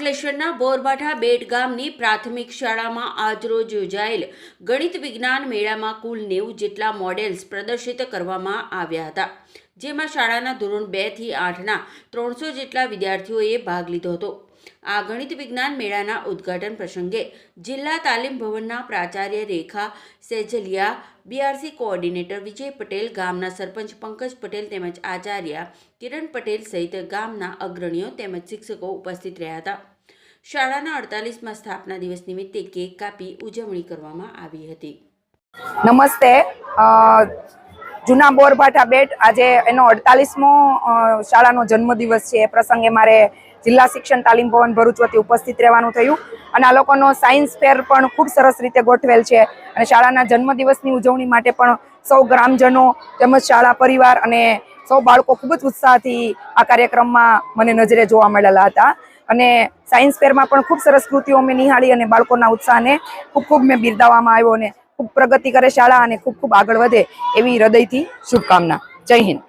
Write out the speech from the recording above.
અંકલેશ્વરના બોરબાઠા બેટ ગામની પ્રાથમિક શાળામાં આજરોજ યોજાયેલ ગણિત વિજ્ઞાન મેળામાં કુલ નેવું જેટલા મોડેલ્સ પ્રદર્શિત કરવામાં આવ્યા હતા, જેમાં શાળાના ધોરણ બેથી આઠના ત્રણસો જેટલા વિદ્યાર્થીઓએ ભાગ લીધો હતો. આ ગણિત વિજ્ઞાન મેળાના ઉદ્ઘાટન પ્રસંગે જિલ્લા તાલીમ ભવનના પ્રાચાર્ય રેખા સેજલિયા બીઆરસી કોઓર્ડિનેટર વિજય પટેલ, ગામના સરપંચ પંકજ પટેલ તેમજ આચાર્ય કિરણ પટેલ સહિત ગામના અગ્રણીઓ તેમજ શિક્ષકો ઉપસ્થિત રહ્યા હતા. શાળાના અડતાલીસમાં સ્થાપના દિવસ નિમિત્તે કેક કાપી ઉજવણી કરવામાં આવી હતી. નમસ્તે. જૂના બોરભાઠા બેટ આજે એનો અડતાલીસમો શાળાનો જન્મદિવસ છે. એ પ્રસંગે મારે જિલ્લા શિક્ષણ તાલીમ ભવન ભરૂચ વતી ઉપસ્થિત રહેવાનું થયું. અને આ લોકોનો સાયન્સ ફેર પણ ખૂબ સરસ રીતે ગોઠવેલ છે. અને શાળાના જન્મદિવસની ઉજવણી માટે પણ સૌ ગ્રામજનો તેમજ શાળા પરિવાર અને સૌ બાળકો ખૂબ જ ઉત્સાહથી આ કાર્યક્રમમાં મને નજરે જોવા મળેલા હતા. અને સાયન્સ ફેરમાં પણ ખૂબ સરસ કૃતિઓ મેં નિહાળી અને બાળકોના ઉત્સાહને ખૂબ ખૂબ મેં બિરદાવવામાં આવ્યો અને ખૂબ પ્રગતિ કરે શાળા અને ખૂબ ખૂબ આગળ વધે એવી હૃદયથી શુભકામના. જય હિન્દ.